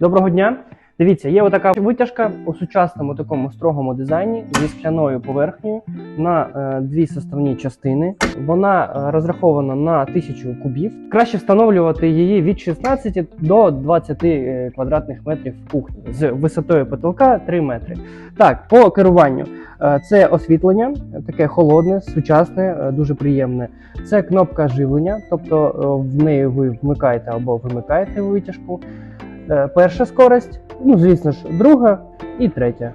Доброго дня. Дивіться, є отака витяжка у сучасному такому строгому дизайні зі скляною поверхнею на е, дві составні частини. Вона е, розрахована на 1000 кубів. Краще встановлювати її від 16 до 20 е, квадратних метрів кухні з висотою потолка 3 метри. Так, по керуванню Е, це освітлення, таке холодне, сучасне, е, дуже приємне. Це кнопка живлення, тобто е, в неї ви вмикаєте або вимикаєте витяжку. Е, Перша скорость, ну звісно ж, друга і третя.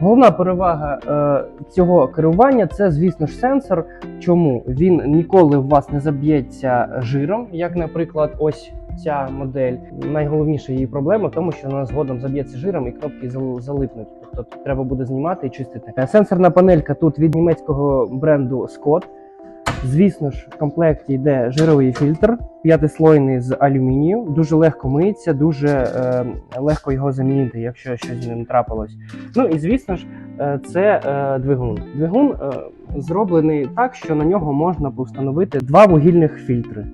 Головна перевага е, цього керування це, звісно ж, сенсор. Чому він ніколи в вас не заб'ється жиром, як, наприклад, ось ця модель. Найголовніша її проблема в тому, що вона згодом заб'ється жиром і кнопки зал- залипнуть. Тобто треба буде знімати і чистити. Е, Сенсорна панелька тут від німецького бренду Scott. Звісно ж, в комплекті йде жировий фільтр, п'ятислойний з алюмінію. Дуже легко миється, дуже е, легко його замінити, якщо щось з ним трапилось. Ну і звісно ж, е, це е, двигун. Двигун е, зроблений так, що на нього можна встановити два вугільних фільтри.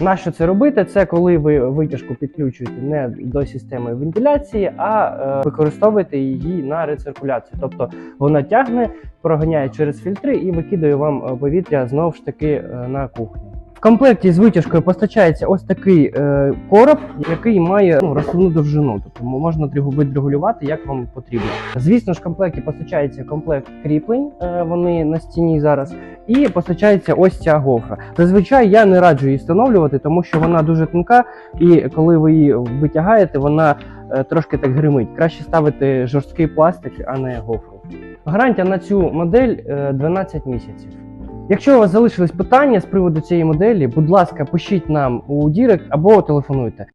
Нащо це робити? Це коли ви витяжку підключуєте не до системи вентиляції, а е, використовуєте її на рециркуляцію. Тобто вона тягне, проганяє через фільтри і викидає вам е, повітря знову ж таки е, на кухню. Комплекті з витяжкою постачається ось такий е, короб, який має ну, розсувну довжину, тобто можна відрегулювати, як вам потрібно. Звісно ж, в комплекті постачається комплект кріплень, е, вони на стіні зараз, і постачається ось ця гофра. Зазвичай я не раджу її встановлювати, тому що вона дуже тонка, і коли ви її витягаєте, вона е, трошки так гримить. Краще ставити жорсткий пластик, а не гофру. Гарантія на цю модель е, 12 місяців. Якщо у вас залишились питання з приводу цієї моделі, будь ласка, пишіть нам у Дірект або телефонуйте.